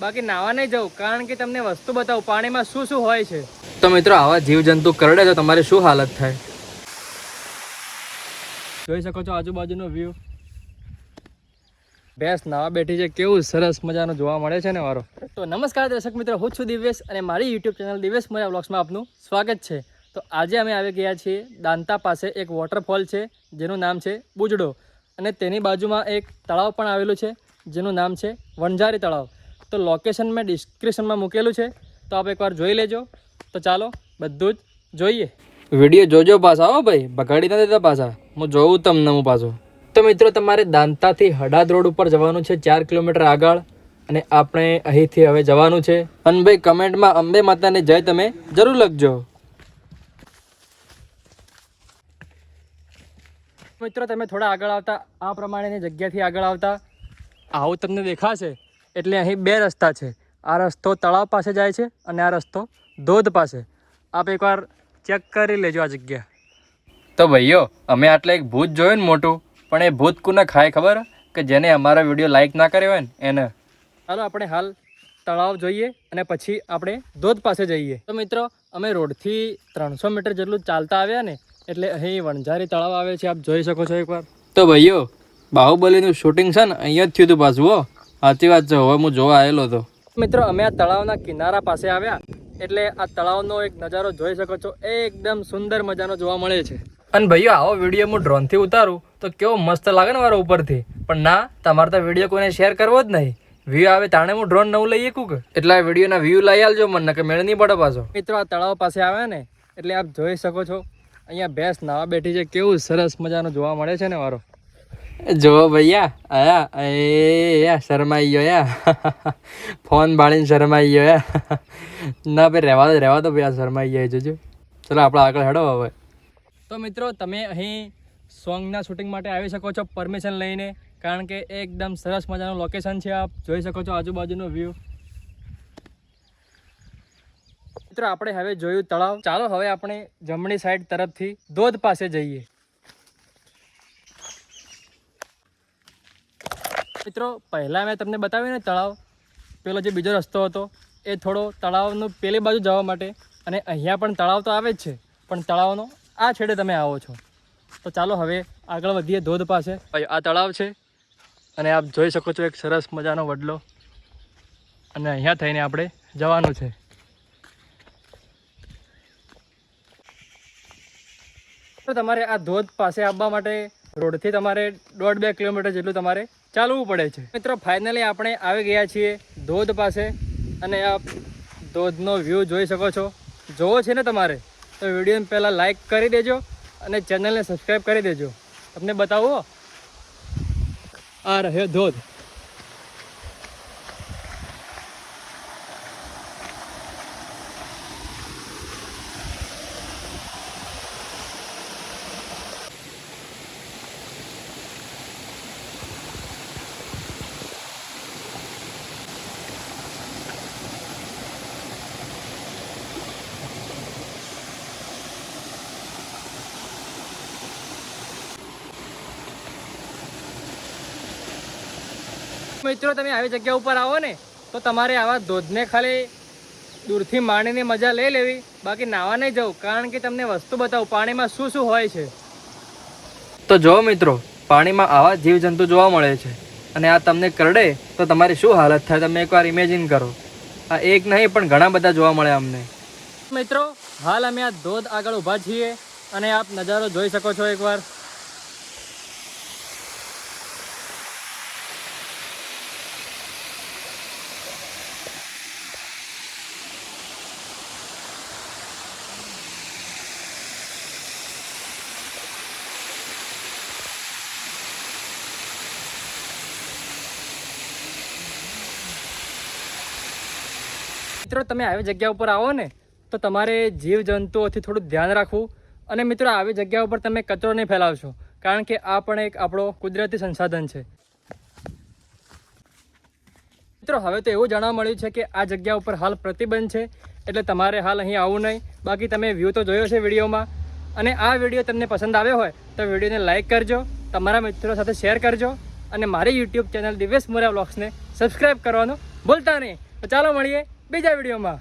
બાકી નાવા નહીં જવું કારણ કે તમને વસ્તુ બતાવું પાણીમાં શું શું હોય છે. તો મિત્રો આવા જીવજંતુ કરડે તો તમારે શું હાલત થાય? જોઈ શકો છો આજુબાજુનો વ્યૂ ભેંસ નાવા બેઠી છે કેવું સરસ મજાનું જોવા મળે છે ને મારો તો નમસ્કાર દર્શક મિત્રો હું છું દિવ્યેશ અને મારી યુટ્યુબ ચેનલ દિવ્યેશ મજા બ્લોગ્સમાં આપનું સ્વાગત છે. તો આજે અમે આવી ગયા છીએ દાંતા પાસે એક વોટરફોલ છે જેનું નામ છે બુજડો. અને તેની બાજુમાં એક તળાવ પણ આવેલું છે જેનું નામ છે વણઝારી તળાવ. તો લોકેશન મેં ડિસ્ક્રિપ્શનમાં મૂકેલું છે. તો આપ એકવાર જોઈ લેજો. તો ચાલો બધું જ જોઈએ. વીડિયો જોજો પાછા હો ભાઈ. બગાડી ના દેતા પાછા. હું જોઉં તમને હું પાછો. તો મિત્રો તમારે દાંતાથી હડાદ રોડ ઉપર જવાનું છે ચાર કિલોમીટર આગળ. અને આપણે અહીંથી હવે જવાનું છે. અને ભાઈ કમેન્ટમાં અંબે માતાને જય તમે જરૂર લખજો. મિત્રો તમે થોડા આગળ આવતા. આ પ્રમાણેની જગ્યાથી આગળ આવતા. આવું તમને દેખાશે. એટલે અહીં બે રસ્તા છે. આ રસ્તો તળાવ પાસે જાય છે અને આ રસ્તો ધોધ પાસે. આપ એકવાર ચેક કરી લેજો આ જગ્યા. તો ભાઈઓ અમે આટલે એક ભૂત જોયું ને મોટું પણ એ ભૂત કોને ખાય ખબર? કે જેને અમારા વીડિયો લાઈક ના કર્યો હોય ને એને. ચાલો આપણે હાલ તળાવ જોઈએ અને પછી આપણે ધોધ પાસે જઈએ. તો મિત્રો અમે રોડથી ત્રણસો મીટર જેટલું ચાલતા આવ્યા ને એટલે અહીં વણઝારી તળાવ આવે છે આપ જોઈ શકો છો એકવાર. તો ભાઈઓ બાહુબલીનું શૂટિંગ છે ને અહીંયા જ થયું હતું પાછું હો. સાચી વાત છે હવે હું જોવા આવેલો હતો મિત્રો અમે આ તળાવના કિનારા પાસે આવ્યા એટલે આ તળાવનો એક નજારો જોઈ શકો છો એકદમ સુંદર મજાનો જોવા મળે છે. અને ભાઈઓ આવો વીડિયો હું ડ્રોનથી ઉતારું તો કેવો મસ્ત લાગે ને મારા ઉપરથી. પણ ના તમારે તો વીડિયો કોઈને શેર કરવો જ નહીં. વ્યૂ આવે તાણે હું ડ્રોન નવું લઈ કુક કે? એટલે આ વિડીયોના વ્યૂ લઈ આવજો મને કે મેળ નહીં પડે પાછો. મિત્રો આ તળાવ પાસે આવ્યા ને એટલે આપ જોઈ શકો છો અહીંયા ભેંસ નાવા બેઠી છે કેવું સરસ મજાનો જોવા મળે છે ને મારો. જો ભૈયા, આયા એ યા શરમાઈ ગયો યા ફોન બાળીને શરમાઈ ગયો યા ના ભાઈ, રહેવા દો રહેવા દો ભાઈ, આ શરમાઈ ગયા, જોજો. ચલો, આપણે આગળ હેડો હવે. તો મિત્રો, તમે અહીં સોંગના શૂટિંગ માટે આવી શકો છો પરમિશન લઈને, કારણ કે એકદમ સરસ મજાનું લોકેશન છે, આપ જોઈ શકો છો આજુબાજુનો વ્યૂ મિત્રો, આપણે હવે જોયું તળાવ. ચાલો, હવે આપણે જમણી સાઈડ તરફથી ધોધ પાસે જઈએ. મિત્રો, પહેલાં મેં તમને બતાવ્યું ને તળાવ, પેલો જે બીજો રસ્તો હતો, એ થોડો તળાવનું પેલી બાજુ જવા માટે. અને અહીંયા પણ તળાવ તો આવે જ છે, પણ તળાવનો આ છેડે તમે આવો છો. તો ચાલો હવે આગળ વધીએ ધોધ પાસે. આ તળાવ છે, અને આપ જોઈ શકો છો એક સરસ મજાનો વડલો. અને અહીંયા થઈને આપણે જવાનું છે. તમારે આ ધોધ પાસે આવવા માટે રોડથી તમારે દોઢ બે કિલોમીટર જેટલું તમારે ચાલવું પડે છે. મિત્રો ફાઇનલી આપણે આવી ગયા છીએ ધોધ પાસે. અને આ ધોધનો વ્યૂ જોઈ શકો છો. જોવો છે ને તમારે? તો વિડીયોને પહેલાં લાઇક કરી દેજો અને ચેનલને સબસ્ક્રાઈબ કરી દેજો. તમને બતાવો આ રહ્યો ધોધ. મિત્રો, તમે આવી જગ્યા ઉપર આવો ને, તો તમારે આવા ધોધને ખાલી દૂરથી માણીને મજા લઈ લેવી. બાકી નાવા નહીં જવું, કારણ કે તમને વસ્તુ બતાવું, પાણીમાં શું શું હોય છે. તો જો મિત્રો, પાણીમાં આવા જીવજંતુ જોવા મળે છે. અને આ તમને કરડે, તો તમારી શું હાલત થાય, તમે એકવાર ઇમેજિન કરો. આ એક નહીં, પણ ઘણા બધા જોવા મળે અમને. મિત્રો, હાલ અમે આ ધોધ આગળ ઊભા છીએ, અને આપ નજારો જોઈ શકો છો એકવાર. મિત્રો, તમે આવી જગ્યા ઉપર આવો ને, તો તમારે જીવ જંતુઓથી થોડું ધ્યાન રાખવું અને મિત્રો, આવી જગ્યા ઉપર તમે કચરો નહીં ફેલાવશો, કારણ કે આ પણ એક આપણો કુદરતી સંસાધન છે. મિત્રો, હવે તો એવું જાણવા મળ્યું છે કે આ જગ્યા ઉપર હાલ પ્રતિબંધ છે, એટલે તમારે હાલ અહીં આવવું નહીં. બાકી તમે વ્યૂ તો જોયો છે વિડીયોમાં. અને આ વીડિયો તમને પસંદ આવ્યો હોય, તો વિડીયોને લાઇક કરજો, તમારા મિત્રો સાથે શેર કરજો, અને મારી યુટ્યુબ ચેનલ દિવેશ મોરા બ્લોગ્સને સબસ્ક્રાઈબ કરવાનું ભૂલતા નહીં. તો ચાલો મળીએ. બીજા વિડીયોમાં.